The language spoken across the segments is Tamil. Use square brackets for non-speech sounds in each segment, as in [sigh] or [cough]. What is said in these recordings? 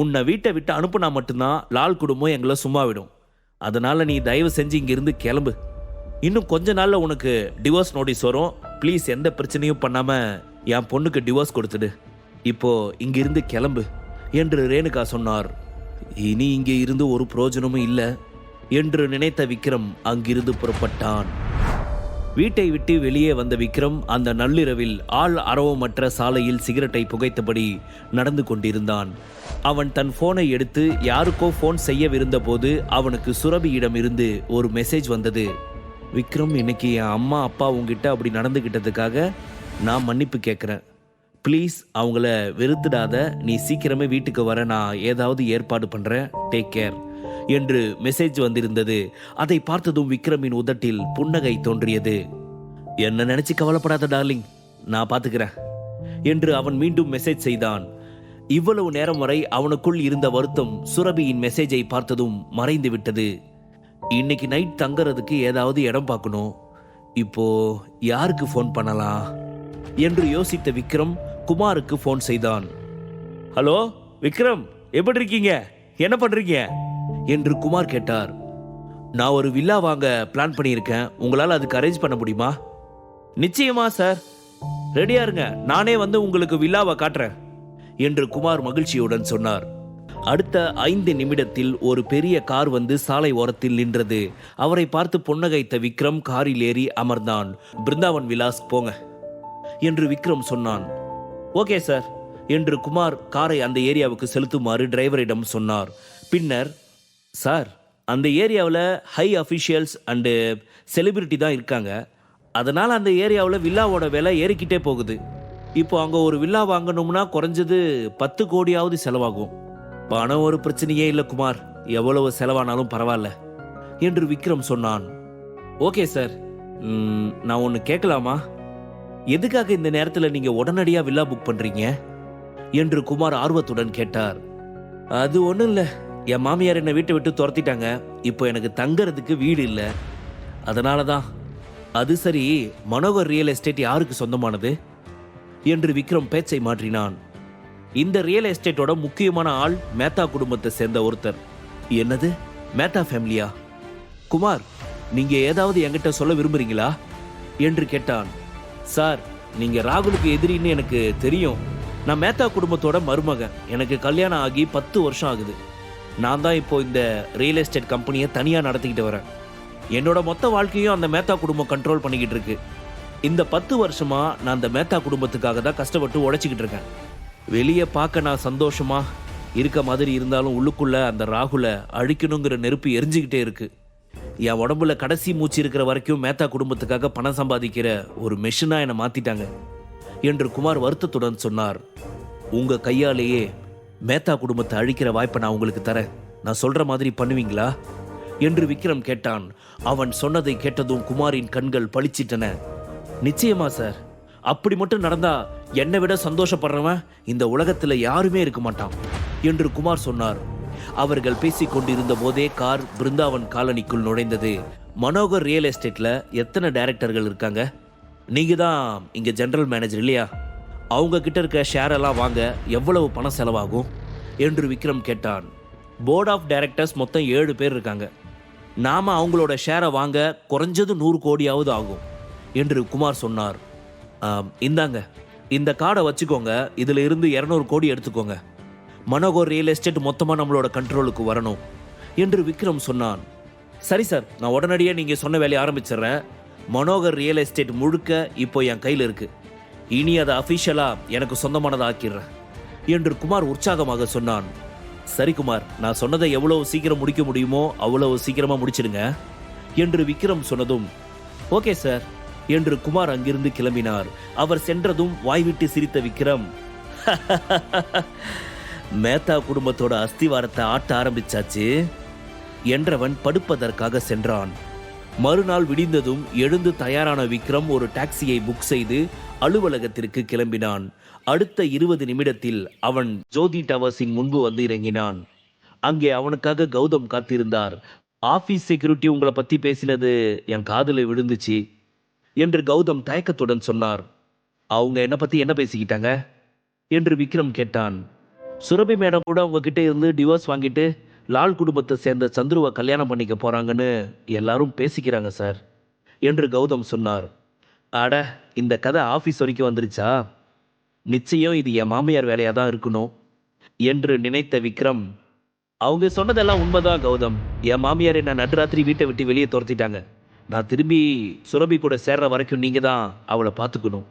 உன்னை வீட்டை விட்டு அனுப்புனா மட்டும்தான் லால் குடும்பம் எங்களை சும்மா விடும் அதனால நீ தயவு செஞ்சு இங்கிருந்து கிளம்பு. இன்னும் கொஞ்ச நாள்ல உனக்கு டிவோர்ஸ் நோட்டீஸ் வரும். ப்ளீஸ் எந்த பிரச்சனையும் பண்ணாம என் பொண்ணுக்கு டிவோர்ஸ் கொடுத்துடு. இப்போ இங்கிருந்து கிளம்பு என்று ரேணுகா சொன்னார். இனி இங்கே இருந்து ஒரு பிரயோஜனமும் இல்லை என்று நினைத்த விக்ரம் அங்கிருந்து புறப்பட்டான். வீட்டை விட்டு வெளியே வந்த விக்ரம் அந்த நள்ளிரவில் ஆள் அரவமற்ற சாலையில் சிகரெட்டை புகைத்தபடி நடந்து கொண்டிருந்தான். அவன் தன் போனை எடுத்து யாருக்கோ ஃபோன் செய்யவிருந்த போது அவனுக்கு சுரபியிடம் இருந்து ஒரு மெசேஜ் வந்தது. விக்ரம் இன்னைக்கு என் அம்மா அப்பா உங்ககிட்ட அப்படி நடந்துக்கிட்டதுக்காக நான் மன்னிப்பு கேட்குறேன் ப்ளீஸ் அவங்கள வெறுத்துடாத. நீ சீக்கிரமே வீட்டுக்கு வர. நான் ஏதாவது ஏற்பாடு பண்ணுறேன் டேக் கேர் என்று மெசேஜ் வந்திருந்தது. அதை பார்த்ததும் விக்ரமின் உதட்டில் புன்னகை தோன்றியது. என்ன நினைச்சு கவலைப்படாத டார்லிங் நான் பார்த்துக்கிறேன் என்று அவன் மீண்டும் மெசேஜ் செய்தான். இவ்வளவு நேரம் வரை அவனுக்குள் இருந்த வருத்தம் சுரபியின் மெசேஜை பார்த்ததும் மறைந்து விட்டது. இன்னைக்கு நைட் தங்கறதுக்கு ஏதாவது இடம் பார்க்கணும். இப்போ யாருக்கு ஃபோன் பண்ணலாம்? என்று யோசித்த விக்ரம் குமாருக்கு ஃபோன் செய்தான். ஹலோ விக்ரம் எப்படி இருக்கீங்க? என்ன பண்றீங்க? என்று குமார் கேட்டார். நான் ஒரு வில்லா வாங்க பிளான் பண்ணியிருக்கேன். உங்களால் அதுக்கு அரேஞ்ச் பண்ண முடியுமா? நிச்சயமா சார் ரெடியா இருங்க. நானே வந்து உங்களுக்கு வில்லாவை காட்டுறேன் என்று குமார் மகிழ்ச்சியுடன் சொன்னார். அடுத்த ஐந்து நிமிடத்தில் ஒரு பெரிய கார் வந்து சாலை ஓரத்தில் நின்றது. அவரை பார்த்து புன்னகைத்த விக்ரம் காரில் ஏறி அமர்ந்தான். பிருந்தாவன் விலாஸ் போங்க என்று விக்ரம் சொன்னான். ஓகே சார் என்று குமார் காரை அந்த ஏரியாவுக்கு செலுத்துமாறு டிரைவரிடம் சொன்னார். பின்னர் சார் அந்த ஏரியாவில் ஹை அஃபிஷியல்ஸ் அண்டு செலிபிரிட்டி தான் இருக்காங்க. அதனால் அந்த ஏரியாவில் வில்லாவோட விலை ஏறிக்கிட்டே போகுது. இப்போ அங்கே ஒரு வில்லா வாங்கணும்னா குறைஞ்சது பத்து கோடியாவது செலவாகும். பணம் ஒரு பிரச்சனையே இல்லை குமார். எவ்வளவு செலவானாலும் பரவாயில்ல என்று விக்ரம் சொன்னான். Okay sir. நான் ஒன்று கேட்கலாமா? எதுக்காக இந்த நேரத்தில் நீங்கள் உடனடியாக வில்லா புக் பண்ணுறீங்க என்று குமார் ஆர்வத்துடன் கேட்டார். அது ஒன்றும் இல்லை. என் மாமியார் என்னை வீட்டை விட்டு துரத்திட்டாங்க. இப்போ எனக்கு தங்கறதுக்கு வீடு இல்லை. அதனால தான் அது சரி மனோகர் ரியல் எஸ்டேட் யாருக்கு சொந்தமானது? என்று விக்ரம் பேச்சை மாற்றினான். இந்த ரியல் எஸ்டேட்டோட முக்கியமான ஆள் மேத்தா குடும்பத்தை சேர்ந்த ஒருத்தர். என்னது? மேத்தா ஃபேமிலியா குமார் நீங்க ஏதாவது என்கிட்ட சொல்ல விரும்புறீங்களா? என்று கேட்டான். சார் நீங்க ராகுலுக்கு எதிரின்னு எனக்கு தெரியும். நான் மேத்தா குடும்பத்தோட மருமகன். எனக்கு கல்யாணம் ஆகி பத்து வருஷம் ஆகுது. நான் தான் இப்போ இந்த ரியல் எஸ்டேட் கம்பெனியை தனியாக நடத்திக்கிட்டு வரேன். என்னோட மொத்த வாழ்க்கையும் அந்த மேத்தா குடும்பம் கண்ட்ரோல் பண்ணிக்கிட்டு இருக்கு. இந்த பத்து வருஷமா நான் அந்த மேத்தா குடும்பத்துக்காக தான் கஷ்டப்பட்டு உழைச்சிக்கிட்டு இருக்கேன். வெளியே பார்க்க நான் சந்தோஷமா இருக்க மாதிரி இருந்தாலும் உள்ளுக்குள்ள அந்த ராகுலை அழிக்கணுங்கிற நெருப்பு எரிஞ்சுக்கிட்டே இருக்கு. என் உடம்புல கடைசி மூச்சு இருக்கிற வரைக்கும் மேத்தா குடும்பத்துக்காக பணம் சம்பாதிக்கிற ஒரு மெஷினா என்னை மாத்திட்டாங்க. என்று குமார் வருத்தத்துடன் சொன்னார். உங்க கையாலேயே மேத்தா குடும்பத்தை அழிக்கிற வாய்ப்பை நான் உங்களுக்கு தரேன். நான் சொல்ற மாதிரி பண்ணுவீங்களா? என்று விக்ரம் கேட்டான். அவன் சொன்னதை கேட்டதும் குமாரின் கண்கள் பளிச்சிட்டன. நிச்சயமா சார். அப்படி மட்டும் நடந்தா என்னை விட சந்தோஷப்படுறவன் இந்த உலகத்துல யாருமே இருக்க மாட்டான் என்று குமார் சொன்னார். அவர்கள் பேசிக் கொண்டிருந்த போதே கார் பிருந்தாவன் காலனிக்குள் நுழைந்தது. மனோகர் ரியல் எஸ்டேட்ல எத்தனை டைரக்டர்கள் இருக்காங்க? நீங்க தான் இங்க ஜெனரல் மேனேஜர் இல்லையா? அவங்க கிட்ட இருக்க ஷேரெல்லாம் வாங்க எவ்வளவு பணம் செலவாகும்? என்று விக்ரம் கேட்டான். போர்ட் ஆஃப் டைரக்டர்ஸ் மொத்தம் ஏழு பேர் இருக்காங்க. நாம அவங்களோட ஷேரை வாங்க குறைஞ்சது நூறு கோடியாவது ஆகும் என்று குமார் சொன்னார். இந்தாங்க இந்த கார்டை வச்சுக்கோங்க இதில் இருந்து இரநூறு கோடி எடுத்துக்கோங்க. மனோகர் ரியல் எஸ்டேட் மொத்தமாக நம்மளோட கண்ட்ரோலுக்கு வரணும் என்று விக்ரம் சொன்னான். சரி சார் நான் உடனடியாக நீங்கள் சொன்ன வேலையை ஆரம்பிச்சிடுறேன். மனோகர் ரியல் எஸ்டேட் முழுக்க இப்போ என் கையில் இருக்குது இனி அதை அஃபிஷியலாக எனக்கு சொந்தமானதை ஆக்கிடுறேன் என்று குமார் உற்சாகமாக சொன்னான். சரி குமார் நான் சொன்னதை எவ்வளவு சீக்கிரம் முடிக்க முடியுமோ அவ்வளவு சீக்கிரமா முடிச்சிடுங்க என்று விக்ரம் சொன்னதும் ஓகே சார் என்று குமார் அங்கிருந்து கிளம்பினார். அவர் சென்றதும் வாய்விட்டு சிரித்த விக்ரம் [laughs] மேத்தா குடும்பத்தோட அஸ்திவாரத்தை ஆட்ட ஆரம்பிச்சாச்சு என்றவன் படுப்பதற்காக சென்றான். மறுநாள் விடிந்ததும் எழுந்து தயாரான விக்ரம் ஒரு டாக்ஸியை புக் செய்து அலுவலகத்திற்கு கிளம்பினான். அடுத்த இருபது நிமிடத்தில் அவன் ஜோதி டவர்ஸின் முன்பு வந்து இறங்கினான். அங்கே அவனுக்காக கௌதம் காத்திருந்தார். ஆபீஸ் செக்யூரிட்டி உங்களை பத்தி பேசினது என் காதில் விழுந்துச்சு என்று கௌதம் தயக்கத்துடன் சொன்னார். அவங்க என்ன பத்தி என்ன பேசிக்கிட்டாங்க? என்று விக்ரம் கேட்டான். சுரபி மேடம் கூட உங்ககிட்ட இருந்து டிவோர்ஸ் வாங்கிட்டு லால் குடும்பத்தை சேர்ந்த சந்துருவை கல்யாணம் பண்ணிக்க போகிறாங்கன்னு எல்லாரும் பேசிக்கிறாங்க சார் என்று கௌதம் சொன்னார். அட இந்த கதை ஆஃபீஸ் வரைக்கும் வந்துருச்சா? நிச்சயம் இது என் மாமியார் வேலையாக தான் இருக்கணும் என்று நினைத்த விக்ரம் அவங்க சொன்னதெல்லாம் உண்மைதான் கௌதம். என் மாமியார் என்ன நடுராத்திரி வீட்டை விட்டு வெளியே துரத்திட்டாங்க. நான் திரும்பி சுரபி கூட சேர்ற வரைக்கும் நீங்கள் தான் அவளை பார்த்துக்கணும்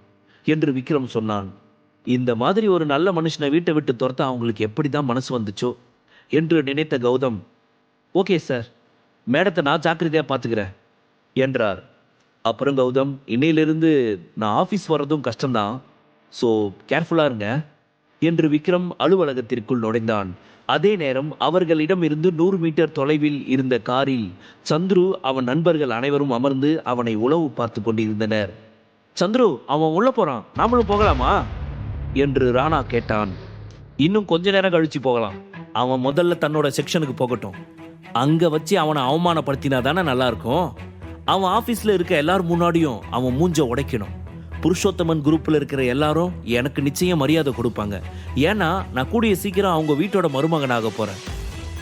என்று விக்ரம் சொன்னான். இந்த மாதிரி ஒரு நல்ல மனுஷனை வீட்டை விட்டு துரத்த அவங்களுக்கு எப்படி தான் மனசு வந்துச்சோ என்று நினைத்த கௌதம் ஓகே சார் மேடத்தை நான் ஜாக்கிரதையாக பார்த்துக்கிறேன் என்றார். அப்புறம் கௌதம் இன்னையிலிருந்து நான் ஆஃபீஸ் வர்றதும் கஷ்டம்தான். ஸோ கேர்ஃபுல்லாக இருங்க. என்று விக்ரம் அலுவலகத்திற்குள் நுழைந்தான். அதே நேரம் அவர்களிடம் இருந்து நூறு மீட்டர் தொலைவில் இருந்த காரில் சந்துரு அவன் நண்பர்கள் அனைவரும் அமர்ந்து அவனை உளவு பார்த்து கொண்டிருந்தனர். சந்துரு அவன் உள்ள போறான். நாமளும் போகலாமா? என்று ராணா கேட்டான். இன்னும் கொஞ்ச நேரம் கழிச்சு போகலாம். அவன் முதல்ல தன்னோட செக்ஷனுக்கு போகட்டும். அங்க வச்சு அவனை அவமானப்படுத்தினா தானே நல்லா இருக்கும்? அவன் ஆஃபீஸில் இருக்க எல்லார் முன்னாடியும் அவன் மூஞ்ச உடைக்கணும். புருஷோத்தமன் குரூப்பில் இருக்கிற எல்லாரும் எனக்கு நிச்சயம் மரியாதை கொடுப்பாங்க. ஏன்னா நான் கூடிய சீக்கிரம் அவங்க வீட்டோட மருமகனாக போகிறேன்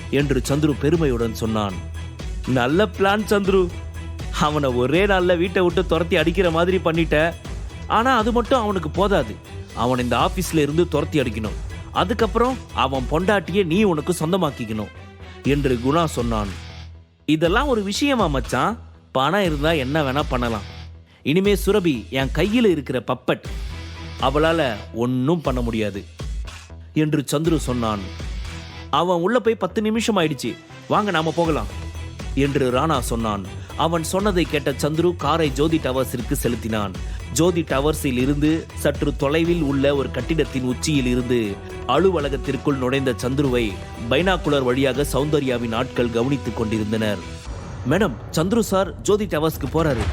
என்று சந்துரு பெருமையுடன் சொன்னான். நல்ல பிளான் சந்துரு. அவனை ஒரே நாளில் வீட்டை விட்டு துரத்தி அடிக்கிற மாதிரி பண்ணிட்ட. ஆனால் அது மட்டும் அவனுக்கு போதாது. அவன் இந்த ஆஃபீஸில் இருந்து துரத்தி அடிக்கணும். அதுக்கப்புறம் அவன் பொண்டாட்டியை நீ உனக்கு சொந்தமாக்கிக்கணும் என்று குணா சொன்னான். இதெல்லாம் ஒரு விஷயமா மச்சான்? பணம் இருந்தால் என்ன வேணால் பண்ணலாம். இனிமே சுரபி என் கையில் இருக்கிற பப்பட் அவளால் ஒன்றும் பண்ண முடியாது என்று சந்துரு சொன்னான். அவன் உள்ள போய் பத்து நிமிஷம் ஆயிடுச்சு. வாங்க நாம போகலாம் என்று ராணா சொன்னான். அவன் சொன்னதை கேட்ட சந்துரு காரை ஜோதி டவர்ஸிற்கு செலுத்தினான். ஜோதி டவர்ஸில் இருந்து சற்று தொலைவில் உள்ள ஒரு கட்டிடத்தின் உச்சியில் இருந்து அலுவலகத்திற்குள் நுழைந்த சந்துருவை பைனாக்குலர் வழியாக சௌந்தர்யாவின் ஆட்கள் கவனித்துக் கொண்டிருந்தனர். மேடம் சந்துரு சார் ஜோதி டவர்ஸ்க்கு போறாரு.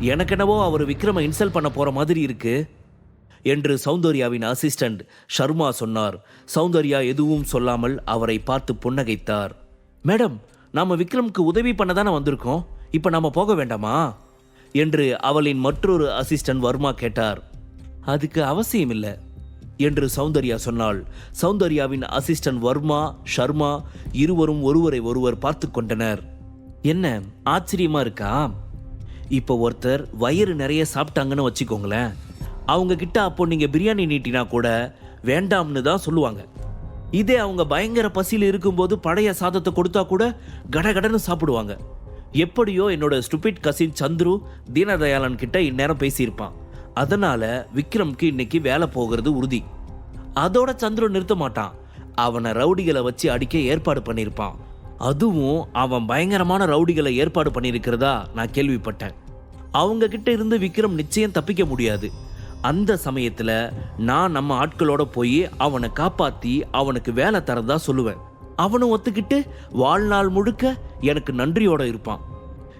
எனக்கென்னவோ அவர் விக்ரம இன்சல்ட் பண்ண போற மாதிரி இருக்கு என்று சௌந்தர்யாவின் அசிஸ்டண்ட் ஷர்மா சொன்னார். சௌந்தர்யா எதுவும் சொல்லாமல் அவரை பார்த்து புன்னகைத்தார். மேடம் நாம விக்ரம்க்கு உதவி பண்ண தானே வந்திருக்கோம்? இப்ப நாம போக வேண்டாமா? என்று அவளின் மற்றொரு அசிஸ்டன்ட் வர்மா கேட்டார். அதுக்கு அவசியம் இல்லை என்று சௌந்தர்யா சொன்னாள். சௌந்தர்யாவின் அசிஸ்டன்ட் வர்மா ஷர்மா இருவரும் ஒருவரை ஒருவர் பார்த்து கொண்டனர். என்ன ஆச்சரியமா இருக்கா? இப்போ ஒருத்தர் வயிறு நிறைய சாப்பிட்டாங்கன்னு வச்சுக்கோங்களேன். அவங்க கிட்ட அப்போ நீங்க பிரியாணி நீட்டினா கூட வேண்டாம்னு தான் சொல்லுவாங்க. இதே அவங்க பயங்கர பசியில் இருக்கும்போது பழைய சாதத்தை கொடுத்தா கூட கடகடன்னு சாப்பிடுவாங்க. எப்படியோ என்னோட ஸ்டூபிட் கசின் சந்துரு தீனதயாளன் கிட்ட இந்நேரம் பேசியிருப்பான். அதனால விக்ரம்க்கு இன்னைக்கு வேலை போகிறது உறுதி. அதோட சந்துரு நிறுத்த மாட்டான். அவனை ரவுடிகளை வச்சு அடிக்க ஏற்பாடு பண்ணியிருப்பான். அதுவும் அவன் பயங்கரமான ரவுடிகளை ஏற்பாடு பண்ணியிருக்கிறதா நான் கேள்விப்பட்டேன். அவங்க கிட்ட இருந்து விக்ரம் நிச்சயம் தப்பிக்க முடியாது. அந்த சமயத்தில் நான் நம்ம ஆட்களோட போய் அவனை காப்பாத்தி அவனுக்கு வேலை தரதா சொல்லுவேன். அவனும் ஒத்துக்கிட்டு வாழ்நாள் முழுக்க எனக்கு நன்றியோட இருப்பான்.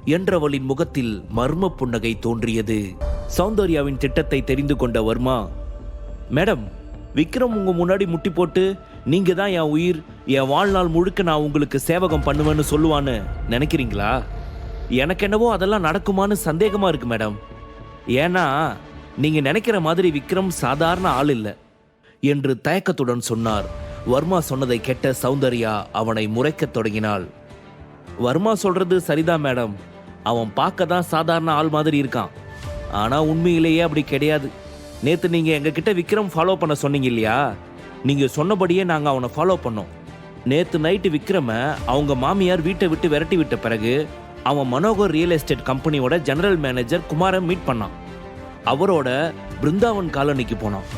என்றவளின் முகத்தில் மர்ம புன்னகை தோன்றியது. சௌந்தர்யாவின் திட்டத்தை தெரிந்து கொண்ட வர்மா மேடம் விக்ரம் உங்கள் முன்னாடி முட்டி போட்டு நீங்கள் தான் என் உயிர் என் வாழ்நாள் முழுக்க நான் உங்களுக்கு சேவகம் பண்ணுவேன்னு சொல்லுவான்னு நினைக்கிறீங்களா? எனக்கு என்னவோ அதெல்லாம் நடக்குமான்னு சந்தேகமாக இருக்கு மேடம். ஏன்னா நீங்கள் நினைக்கிற மாதிரி விக்ரம் சாதாரண ஆள் இல்லை என்று தயக்கத்துடன் சொன்னார். வர்மா சொன்னதை கேட்ட சௌந்தர்யா அவனை முறைக்கத் தொடங்கினாள். வர்மா சொல்றது சரிதான் மேடம். அவன் பார்க்க தான் சாதாரண ஆள் மாதிரி இருக்கான். ஆனால் உண்மையிலேயே அப்படி கிடையாது. நேத்து நீங்க எங்ககிட்ட விக்ரம் ஃபாலோ பண்ண சொன்னீங்க இல்லையா? நீங்க சொன்னபடியே நாங்க அவனை ஃபாலோ பண்ணோம். நேத்து நைட்டு விக்ரம அவங்க மாமியார் வீட்டை விட்டு விரட்டி விட்ட பிறகு அவன் மனோகர் ரியல் எஸ்டேட் கம்பெனியோட ஜெனரல் மேனேஜர் குமாரை மீட் பண்ணான். அவரோட பிருந்தாவன் காலனிக்கு போனான்.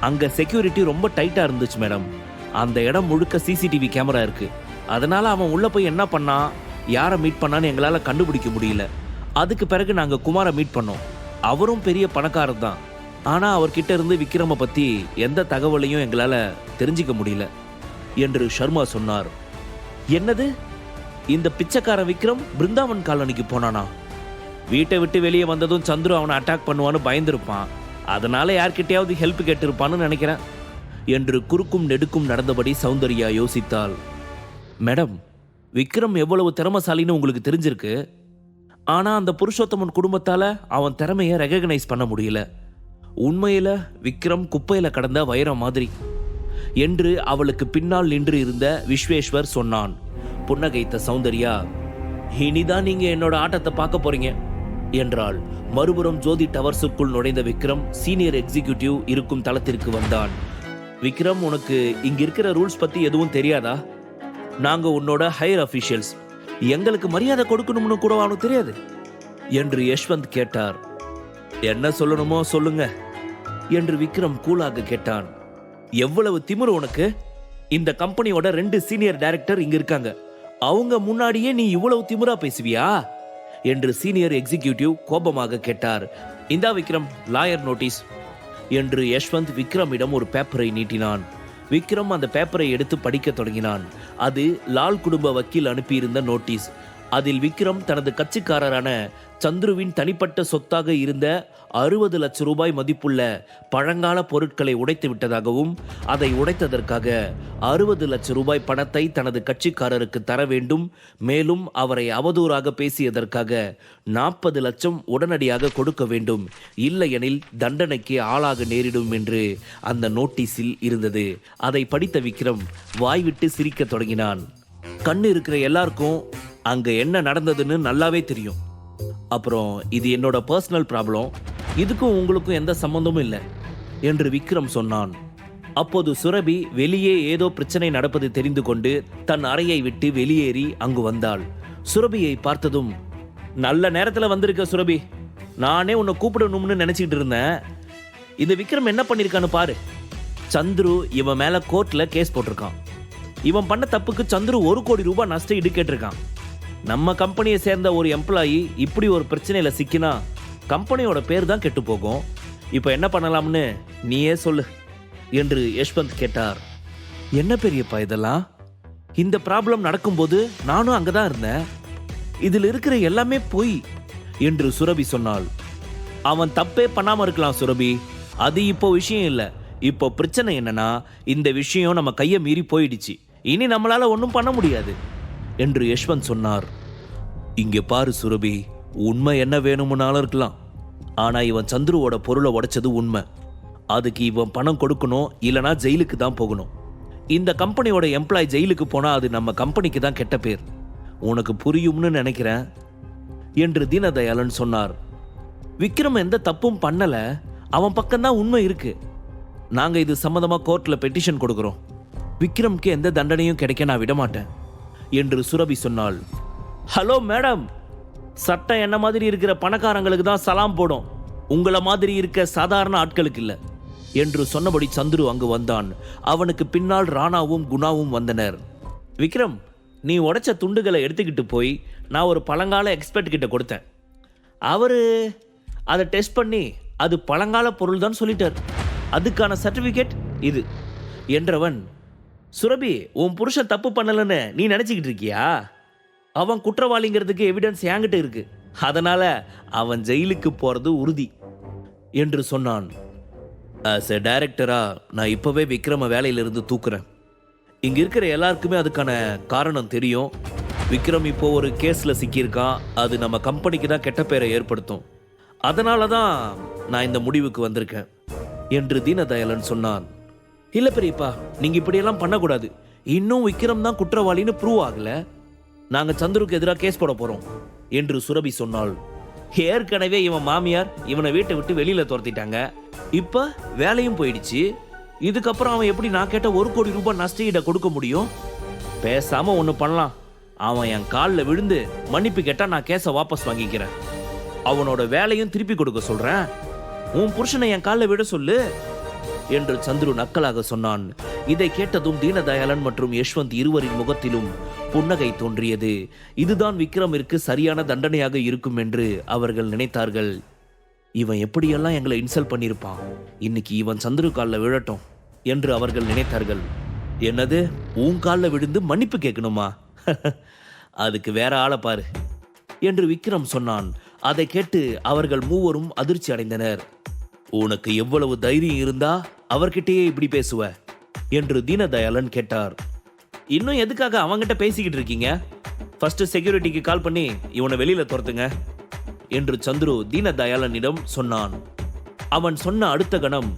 அங்க செக்யூரிட்டி ரொம்ப டைட்டா இருந்துச்சு மேடம். அந்த இடம் முழுக்க சிசிடிவி கேமரா இருக்கு. அதனால அவன் உள்ள போய் என்ன பண்ணான் யாரை மீட் பண்ணான்னு எங்களால கண்டுபிடிக்க முடியல. அதுக்கு பிறகு நாங்க குமாரை மீட் பண்ணோம். அவரும் பெரிய பணக்காரர் தான் ஆனா அவர்கிட்ட இருந்து விக்ரம பத்தி எந்த தகவலையும் எங்களால தெரிஞ்சுக்க முடியல என்று ஷர்மா சொன்னார். என்னது? இந்த பிச்சைக்கார விக்ரம் பிருந்தாவன் காலனிக்கு போனானா? வீட்டை விட்டு வெளியே வந்ததும் சந்துரு அவனை அட்டாக் பண்ணுவான்னு பயந்துருப்பான். அதனால யார்கிட்டயாவது ஹெல்ப் கேட்டிருப்பான்னு நினைக்கிறேன் என்று குறுக்கும் நெடுக்கும் நடந்தபடி சௌந்தர்யா யோசித்தாள். மேடம் விக்ரம் எவ்வளவு திறமசாலின்னு உங்களுக்கு தெரிஞ்சிருக்கு. ஆனா அந்த புருஷோத்தமன் குடும்பத்தால அவன் திறமைய ரெகக்னைஸ் பண்ண முடியல. உண்மையில விக்ரம் குப்பையில கடந்த வைரம் மாதிரி. என்று அவளுக்கு பின்னால் நின்று இருந்த விஸ்வேஸ்வர் சொன்னான். புன்னகைத்த சௌந்தர்யா இனிதான் நீங்க என்னோட ஆட்டத்தை பார்க்க போறீங்க என்றால் மறுபுறம் ஜோதி டவர்ஸுக்குள் நுழைந்த விக்ரம் சீனியர் எக்ஸிகியூட்டிவ் இருக்கும் தளத்திற்கு வந்தான். விக்ரம் உனக்கு இங்க இருக்கிற ரூல்ஸ் பத்தி எதுவும் தெரியாதா? நாங்க உன்னோட ஹையர் அஃபீஷியல்ஸ். எங்களுக்கு மரியாதை கொடுக்கணும்னு கூட அவனுக்கு தெரியாது என்று யஷ்வந்த் கேட்டார். என்ன சொல்லணுமோ சொல்லுங்க என்று விக்ரம் கூலாக கேட்டான். எவ்வளவு திமிர் உனக்கு? இந்த கம்பெனியோட ரெண்டு சீனியர் டைரக்டர் இங்க இருக்காங்க. அவங்க முன்னாடியே நீ இவ்வளவு திமிரா பேசுவியா? என்று சீனியர் எக்ஸிகியூட்டிவ் கோபமாக கேட்டார். இந்தா விக்ரம் லாயர் நோட்டீஸ். என்று யஷ்வந்த் விக்ரமிடம் ஒரு பேப்பரை நீட்டினான். விக்ரம் அந்த பேப்பரை எடுத்து படிக்கத் தொடங்கினான். அது லால் குடும்ப வக்கீல் அனுப்பியிருந்த நோட்டீஸ். அதில் விக்ரம் தனது கட்சிக்காரரான சந்துருவின் தனிப்பட்ட சொத்தாக இருந்த அறுபது லட்சம் ரூபாய் மதிப்புள்ள பழங்கால பொருட்களை உடைத்து விட்டதாகவும் அதை உடைத்ததற்காக அறுபது லட்சம் ரூபாய் பணத்தை தனது கட்சிக்காரருக்கு தர வேண்டும். மேலும் அவரை அவதூறாக பேசியதற்காக நாற்பது லட்சம் உடனடியாக கொடுக்க வேண்டும். இல்லையெனில் தண்டனைக்கு ஆளாக நேரிடும் என்று அந்த நோட்டீஸில் இருந்தது. அதை படித்த விக்ரம் வாய்விட்டு சிரிக்கத் தொடங்கினான். கண் இருக்கிற எல்லாருக்கும் அங்க என்ன நடந்ததுன்னு நல்லாவே தெரியும். அப்புறம் இது என்னோட பர்சனல் ப்ராப்ளம் இதுக்கும் உங்களுக்கும் எந்த சம்பந்தமும் இல்லை என்று விக்ரம் சொன்னான். அப்போது சுரபி வெளியே ஏதோ பிரச்சனை நடப்பது தெரிந்து கொண்டு தன் அறையை விட்டு வெளியேறி அங்கு வந்தாள். சுரபியை பார்த்ததும் நல்ல நேரத்தில் வந்திருக்க சுரபி. நானே உன்னை கூப்பிடணும்னு நினைச்சிட்டு இருந்தேன். இந்த விக்ரம் என்ன பண்ணியிருக்கான்னு பாரு. சந்துரு இவன் மேலே கோர்ட்டில் கேஸ் போட்டிருக்கான். இவன் பண்ண தப்புக்கு சந்துரு ஒரு கோடி ரூபாய் நஷ்ட ஈடு கேட்டிருக்கான் நம்ம கம்பெனியை சேர்ந்த ஒரு எம்ப்ளாயி இப்படி ஒரு பிரச்சனையில் சிக்கினா கம்பெனியோட பேர் தான் கெட்டு போகும். இப்போ என்ன பண்ணலாம்னு நீயே சொல்லு என்று யஷ்வந்த் கேட்டார். என்ன பெரியப்பா இதெல்லாம்? இந்த ப்ராப்ளம் நடக்கும்போது நானும் அங்கே தான் இருந்தேன். இதில் இருக்கிற எல்லாமே பொய் என்று சுரபி சொன்னாள். அவன் தப்பே பண்ணாமல் இருக்கலாம் சுரபி. அது இப்போ விஷயம் இல்லை. இப்போ பிரச்சனை என்னன்னா இந்த விஷயம் நம்ம கையை மீறி போயிடுச்சு. இனி நம்மளால ஒன்றும் பண்ண முடியாது. என்று யஷ்வந்த் சொன்னார். இங்கே பாரு சுரபி உண்மை என்ன வேணும்னாலும் இருக்கலாம். ஆனா இவன் சந்துருவோட பொருளை உடைச்சது உண்மை. அதுக்கு இவன் பணம் கொடுக்கணும் இல்லனா ஜெயிலுக்கு தான் போகணும். இந்த கம்பெனியோட எம்ப்ளாய் ஜெயிலுக்கு போனா அது நம்ம கம்பெனிக்கு தான் கெட்ட பேர். உனக்கு புரியும்னு நினைக்கிறேன் என்று தீனதயாளன் சொன்னார். விக்ரம் எந்த தப்பும் பண்ணல அவன் பக்கம்தான் உண்மை இருக்கு. நாங்க இது சம்மந்தமாக கோர்ட்ல பெட்டிஷன் கொடுக்கிறோம். விக்ரம்க்கு எந்த தண்டனையும் கிடைக்க நான் விட மாட்டேன் என்று சுரபி சொன்னாள். Hello madam. சட்டம் என்ன மாதிரி இருக்கிற பணக்காரங்களுக்கு தான் சலாம் போடும். உங்களை மாதிரி இருக்க சாதாரண ஆட்களுக்கு இல்லை என்று சொன்னபடி சந்துரு அங்கு வந்தான். அவனுக்கு பின்னால் ராணாவும் குணாவும் வந்தனர். விக்ரம் நீ உடைச்ச துண்டுகளை எடுத்துக்கிட்டு போய் நான் ஒரு பழங்கால எக்ஸ்பர்ட் கிட்ட கொடுத்தேன். அவரு அதை டெஸ்ட் பண்ணி அது பழங்கால பொருள் தான் சொல்லிட்டார். அதுக்கான சர்டிஃபிகேட் இது என்றவன் சுரபி உன் புருஷன் தப்பு பண்ணலன்னு நீ நினச்சிக்கிட்டு இருக்கியா? அவன் குற்றவாளிங்கிறதுக்கு எவிடன்ஸ் என்கிட்ட இருக்கு. அதனால அவன் ஜெயிலுக்கு போறது உறுதி என்று சொன்னான். ஆஸ் எ டைரக்டரா நான் இப்போவே விக்ரம வேலையிலிருந்து தூக்குறேன். இங்கே இருக்கிற எல்லாருக்குமே அதுக்கான காரணம் தெரியும். விக்ரம் இப்போ ஒரு கேஸில் சிக்கியிருக்கான். அது நம்ம கம்பெனிக்கு தான் கெட்ட பேரை ஏற்படுத்தும். அதனால தான் நான் இந்த முடிவுக்கு வந்திருக்கேன் என்று தீனதயாளன் சொன்னான். இல்ல பெரியப்பா நீங்க இப்படியெல்லாம் பண்ணக்கூடாது. இன்னும் விக்ரம் தான் குற்றவாளின்னு ப்ரூவ் ஆகல. நாங்க சந்துருக்கு எதிராக கேஸ் போட போறோம் என்று சுரபி சொன்னாள். ஏற்கனவே இவன் மாமியார் இவனை வீட்டை விட்டு வெளியில துரத்திட்டாங்க. இப்ப வேலையும் போயிடுச்சு. இதுக்கப்புறம் அவன் எப்படி நான் கேட்ட ஒரு கோடி ரூபாய் நஷ்டஈட கொடுக்க முடியும்? பேசாம ஒன்று பண்ணலாம். அவன் என் காலில் விழுந்து மன்னிப்பு கேட்டா நான் கேஸை வாபஸ் வாங்கிக்கிறேன். அவனோட வேலையும் திருப்பி கொடுக்க சொல்றேன். உன் புருஷனை என் காலில் விட சொல்லு. என்று சந்துரு நக்கலாக சொன்னான். இதை கேட்டதும் தீனதயாளன் மற்றும் யஷ்வந்த் இருவரின் முகத்திலும் புன்னகை தோன்றியது. இதுதான் விக்ரமிற்கு சரியான தண்டனையாக இருக்கும் என்று அவர்கள் நினைத்தார்கள். இவன் எப்படியெல்லாம் எங்களை இன்சல்ட் பண்ணியிருப்பான்? இன்னைக்கு இவன் சந்துரு காலில் விழட்டும் என்று அவர்கள் நினைத்தார்கள். என்னது? உன் காலில் விழுந்து மன்னிப்பு கேட்கணுமா? [laughs] அதுக்கு வேற ஆளை பாரு என்று விக்ரம் சொன்னான். அதை கேட்டு அவர்கள் மூவரும் அதிர்ச்சி அடைந்தனர். உனக்கு எவ்வளவு தைரியம் இருந்தா அவர்கிட்டயே இப்படி பேசுவ? என்று தீனதயாளன் கேட்டார். இன்னும் எதுக்காக அவங்கிட்ட பேசிக்கிட்டு இருக்கீங்க? ஃபர்ஸ்ட் செக்யூரிட்டிக்கு கால் பண்ணி இவனை வெளியில துரத்துங்க என்று சந்துரு தீனதயாளனிடம் சொன்னான். அவன் சொன்ன அடுத்த கணம்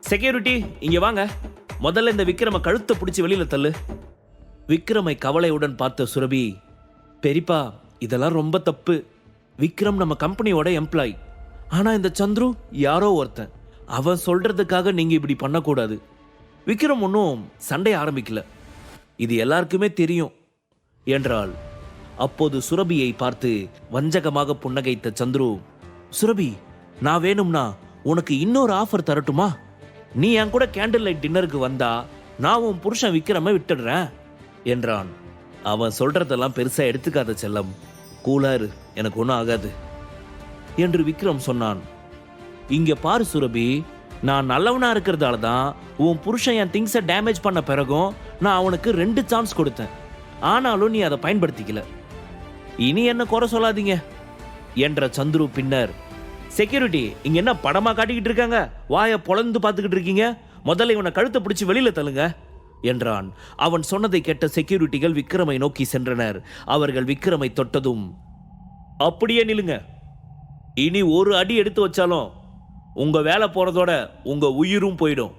செக்யூரிட்டி இங்க வாங்க. முதல்ல இந்த விக்ரம கழுத்தை பிடிச்சி வெளியில தள்ளு. விக்ரமை கவலையுடன் பார்த்த சுரபி பெரிப்பா இதெல்லாம் ரொம்ப தப்பு. விக்ரம் நம்ம கம்பெனியோட எம்ப்ளாய் ஆனா இந்த சந்துரு யாரோ ஒருத்தன். அவன் சொல்றதுக்காக நீங்க இப்படி பண்ணக்கூடாது. விக்ரம் ஒன்றும் சண்டை ஆரம்பிக்கல. இது எல்லாருக்குமே தெரியும். என்றாள். அப்போது சுரபியை பார்த்து வஞ்சகமாக புன்னகைத்த சந்துரு சுரபி நான் வேணும்னா உனக்கு இன்னொரு ஆஃபர் தரட்டுமா? நீ என் கூட கேண்டில் லைட் டின்னருக்கு வந்தா நான் உன் புருஷன் விக்ரம விட்டுடுறேன். என்றான். அவன் சொல்றதெல்லாம் பெருசா எடுத்துக்காத செல்லம். கூலாரு எனக்கு ஒன்றும் ஆகாது. என்று விக்ரம் சொன்னான். இங்க பாரு சுரபி நான் நல்லவனா இருக்கிறதால தான் உன் புருஷன் என் திங்ஸை டேமேஜ் பண்ண பிறகும் நான் அவனுக்கு ரெண்டு சான்ஸ் கொடுத்தேன். ஆனாலும் நீ அதை பயன்படுத்திக்கல. இனி என்ன குறை சொல்லாதீங்க என்ற சந்துரு பின்னர் செக்யூரிட்டி இங்க என்ன படமா காட்டிக்கிட்டு இருக்காங்க? வாயை பொழந்து பார்த்துக்கிட்டு இருக்கீங்க? முதல்ல இவனை கழுத்தை பிடிச்சி வெளியில தள்ளுங்க என்றான். அவன் சொன்னதை கேட்ட செக்யூரிட்டிகள் விக்ரமை நோக்கி சென்றனர். அவர்கள் விக்ரமை தொட்டதும் அப்படியே நில்லுங்க. இனி ஒரு அடி எடுத்து வச்சாலும் உங்க வேலை போறதோட உங்க உயிரும் போயிடும்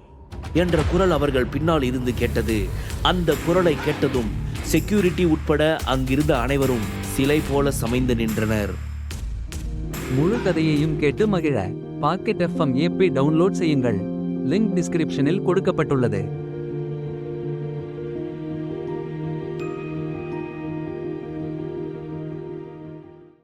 என்ற குரல் அவர்கள் பின்னால் இருந்து கேட்டது. அந்த குரலை கேட்டதும் செக்யூரிட்டி உட்பட அங்கிருந்த அனைவரும் சிலை போல சமைந்து நின்றனர். முழு கதையையும் கேட்டு மகிழ. பாக்கெட் எஃப்எம் ஏபி டவுன்லோட் செய்யுங்கள். லிங்க் டிஸ்கிரிப்ஷனில் கொடுக்கப்பட்டுள்ளது.